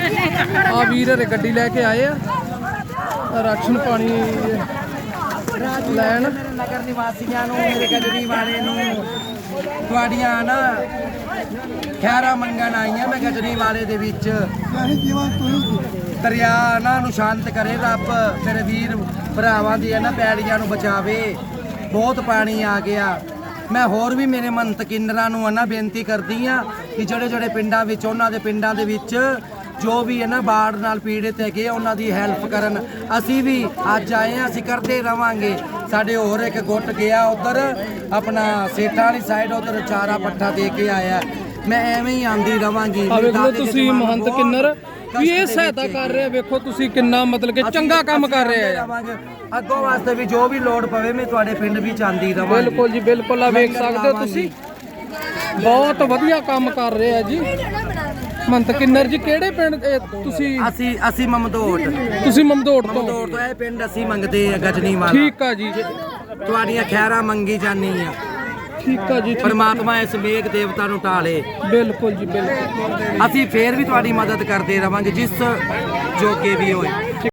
ਆ ਵੀਰ ਹਰੇ ਗੱਡੀ ਲੈ ਕੇ ਆਏ ਆ। ਰਾਸ਼ਨ ਪਾਣੀ ਲੈਣ। ਨਗਰ ਨਿਵਾਸੀਆਂ ਨੂੰ, ਮੇਰੇ ਗਜਰੀ ਵਾਲੇ ਨੂੰ, ਤੁਹਾਡੀਆਂ ਨਾ ਖੈਰਾ ਮੰਗਣ ਆਈਆਂ ਮੈਂ ਗਜਰੀ ਵਾਲੇ ਦੇ ਵਿੱਚ। ਦਰਿਆ ਨਾ ਨੂੰ ਸ਼ਾਂਤ ਕਰੇ ਰੱਬ ਮੇਰੇ ਵੀਰ ਭਰਾਵਾਂ ਦੀ ਨਾ ਪੈੜੀਆਂ ਨੂੰ ਬਚਾਵੇ। ਬਹੁਤ ਪਾਣੀ ਆ ਗਿਆ। ਮੈਂ ਹੋਰ ਵੀ ਮੇਰੇ ਮੰਤ ਕਿੰਨਰਾਂ ਨੂੰ ਨਾ ਬੇਨਤੀ ਕਰਦੀ ਆ ਕਿ ਜਿਹੜੇ ਜਿਹੜੇ ਪਿੰਡਾਂ ਵਿੱਚ, ਉਹਨਾਂ ਦੇ ਪਿੰਡਾਂ ਦੇ ਵਿੱਚ ਜੋ ਵੀ ਹੈ ਨਾ ਬਾੜ ਨਾਲ ਪੀੜਿਤ ਹੈਗੇ ਆ, ਉਹਨਾਂ ਦੀ ਹੈਲਪ ਕਰਨ। ਅਸੀਂ ਵੀ ਅੱਜ ਆਏ ਆ ਅਸੀਂ ਕਰਦੇ ਰਵਾਂਗੇ। ਸਾਡੇ ਹੋਰ ਇੱਕ ਗੁੱਟ ਗਿਆ ਉਧਰ ਆਪਣਾ ਸੇਠਾਂ ਵਾਲੀ ਸਾਈਡ ਉਧਰ ਚਾਰਾ ਪੱਠਾ ਦੇ ਕੇ ਆਇਆ। ਮੈਂ ਐਵੇਂ ਹੀ ਆਂਦੀ ਰਵਾਂਗੀ। ਆ ਵੇਖ ਲਓ ਦਾਦੇ ਦੇ ਤੁਸੀਂ ਮਹੰਤ ਕਿੰਨਰ ਵੀ ਇਹ ਸਹਾਇਤਾ ਕਰ ਰਹੇ ਵੇਖੋ ਤੁਸੀਂ ਕਿੰਨਾ ਮਤਲਬ ਕਿ ਚੰਗਾ ਕੰਮ ਕਰ ਰਹੇ ਆ ਰਵਾਂਗੇ। ਅੱਗੋਂ ਵਾਸਤੇ ਵੀ ਜੋ ਵੀ ਲੋੜ ਪਵੇ ਮੈਂ ਤੁਹਾਡੇ ਪਿੰਡ ਵਿੱਚ ਆਂਦੀ ਰਵਾਂਗੀ। ਬਿਲਕੁਲ ਜੀ ਬਿਲਕੁਲ ਆ ਵੇਖ ਸਕਦੇ ਹੋ ਤੁਸੀਂ। ਬਹੁਤ ਵਧੀਆ ਕੰਮ ਕਰ ਰਹੇ ਆ ਜੀ। ਮਹੰਤ ਕਿੰਨਰ ਜੀ ਕਿਹੜੇ ਪਿੰਡ ਇਹ ਤੁਸੀਂ? ਅਸੀਂ ਅਸੀਂ ਮਮਦੋਟ। ਤੁਸੀਂ ਮਮਦੋੜ ਤੋਂ? ਮਮਦੋਟ ਤੋਂ ਇਹ ਪਿੰਡ ਅਸੀਂ ਮੰਗਦੇ ਆ ਗਜਨੀ ਵਾਲਾ। ਠੀਕ ਆ ਜੀ। ਤੁਹਾਡੀਆਂ ਖੈਰਾਂ ਮੰਗੀ ਜਾਨੀ ਆ। ਠੀਕ ਆ ਜੀ ਠੀਕ- ਪਰਮਾਤਮਾ ਇਸ ਮੇਘ ਦੇਵਤਾ ਨੂੰ ਢਾਲੇ। ਬਿਲਕੁਲ ਜੀ ਬਿਲਕੁਲ। ਅਸੀਂ ਫੇਰ ਵੀ ਤੁਹਾਡੀ ਮਦਦ ਕਰਦੇ ਰਵਾਂਗੇ ਜਿਸ ਜੋਗੇ ਵੀ ਹੋਏ।